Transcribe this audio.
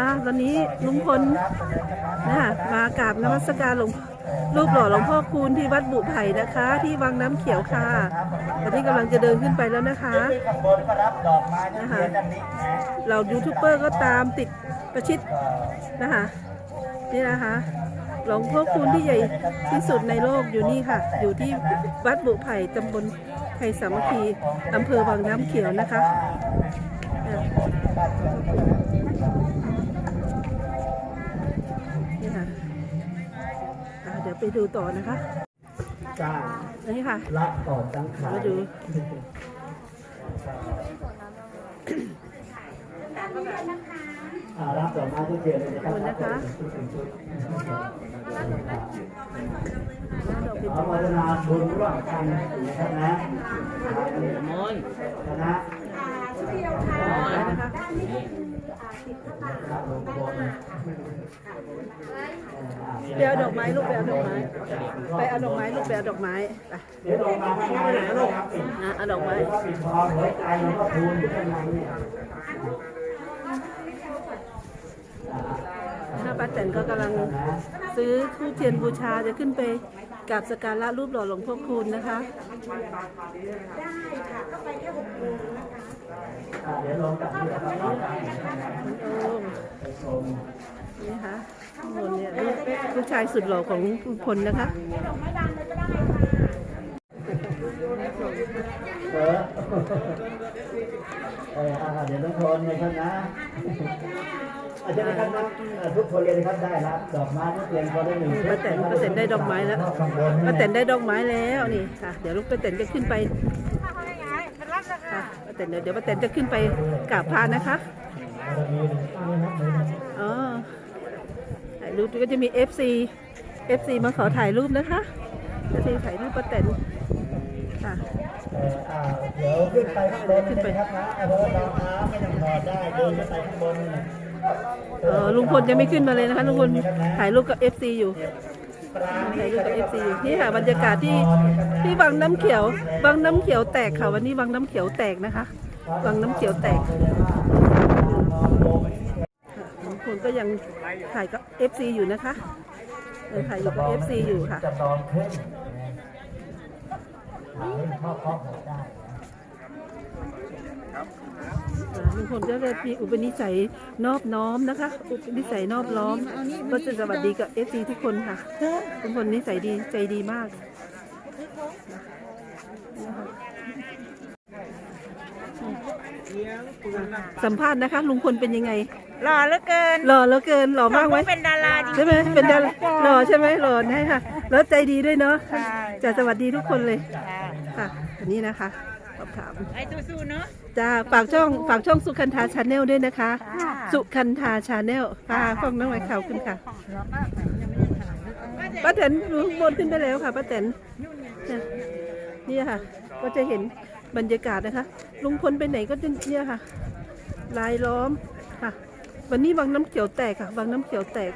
อ่าตอนนี้ลุงพลนะคะมากราบนมัสการหลวงรูปหล่อหลวงพ่อคูณที่วัดบุไผ่นะคะ ที่วังน้ำเขียวค่ะตอนนี้กำลังจะเดินขึ้นไปแล้วนะคะนก็รับดอกไม้ทั้งเทียนทั้งนี้นะเรายูทูบเบอร์ก็ตามติดประชิดนะคะนี่นะคะหลวงพ่อคูณที่ใหญ่ที่สุดในโลกอยู่นี่ค่ะ อยู่ที่วัดบุไผ่ตำบลไทยสามัคคีอำเภอวังน้ำเขียวนะคะ ดี๋ยวไปดูต่อนะคะจ้านี่ค่ะละก่อนสังขารมาดูอ่ารับดอกไม้ทุกเทียนเลยนะครับขอบคุณนะคะขอพัฒนาบุญร่วมกันนะครับนะมนคณะนะคะครับหลวงพ่อ ไปเอาดอกไม้ลูกไปเอาดอกไม้ไปเอาดอกไม้ลูกไปเอาดอกไม้ไปเดี๋ยวลงมาข้างในนะลูกนะเอาดอกไม้ปิดทองหัวใจหลวงพ่อคูณอยู่ข้างเนี่ยถ้าป้าแตนก็กำลังซื้อทูบเทียนบูชาจะขึ้นไปกราบสการะรูปหล่อหลวงพ่อคูณนะคะอ่าเดี๋ยวลงจากที่แล้วก็ไปโอ้ ชม นี่ค่ะข้างบนเนี่ยลู กลูกชายสุดหล่อของลุงพลนะคะเออเอออ่าเดี๋ยวทุกคนนะครับนะอาจารย์นะครับนะเอ่อทุกคนเลยนะครับได้รับดอกไม้ทุกเรียนก็ได้หนึ่งชุป้าแตนป้าแตนได้ดอกไม้แล้วข้างบนป้าแตนได้ดอกไม้แล้วนี่ค่ะเดี๋ยวลูกป้าแตนจะขึ้นไปค่ะป้าแตนเดี๋ยวเดี๋ยวป้าแตนจะขึ้นไปกราบพระนะคะอ๋อถ่ายรูปก็จะมี FC FC มาขอถ่ายรูปนะคะ FC ถ่ายรูปป้าแตนค่ะเอ่ออ่าเดี๋ยวขึ้นไปข้างบนขึ้นไปครับนะเพราะว่าดาวน้ำไม่ต้องถอดได้เดินขึ้นไปข้างบนเออลุงพลยังไม่ขึ้นมาเลยนะคะลุงพลถ่ายรูปกับ FC อยู่ถ่ายรูปกับ FC อยู่นี่ค่ะบรรยากาศที่ที่วังน้ำเขียววังน้ำเขียวแตกค่ะวันนี้วังน้ำเขียวแตกนะคะวังน้ำเขียวแตก ค่ะลุงพลก็ยังถ่ายกับ FC อยู่นะคะยังถ่ายอยู่กับ FC อยู่ค่ะจะตองขึ้นถ่ายให้อพ่อหัวได้ลุงพลก็จะมีอุปนิสัยนอบน้อมนะคะ อุปนิสัยนอบน้อม ก็จะสวัสดีกับ FC ทุกคนค่ะลุงพลนิสัยดีใจดีมาก สัมภาษณ์นะคะ ลุงพลเป็นยังไง หล่อเหลือเกินหล่อเหลือเกินหล่อมากไหมเป็นดาราจริงๆใช่ไหมเป็นดาราหล่อใช่ไหมหล่อใช่ค่ะ แล้วใจดีด้วยเนาะใช่จะสวัสดีทุกคนเลยค่ะค่ะอันนี้นะคะสอบถามไอ้สู้ๆเนาะจ้าฝากช่องฝากช่องสุคันธาชาแนลด้วยนะคะค่ะสุคันธาชาแนลป้าฟ้องน้องไว้ข่าวขึ้นค่ะป้าแตนรู้บนขึ้นไปแล้วค่ะป้าแตนเนี่ยนี่ค่ะ ก็จะเห็น บรรยากาศนะคะลุงพลไปไหนก็จะเนี่ยค่ะลายล้อมค่ะ วันนี้วังน้ำเขียวแตกค่ะวังน้ำเขียวแตก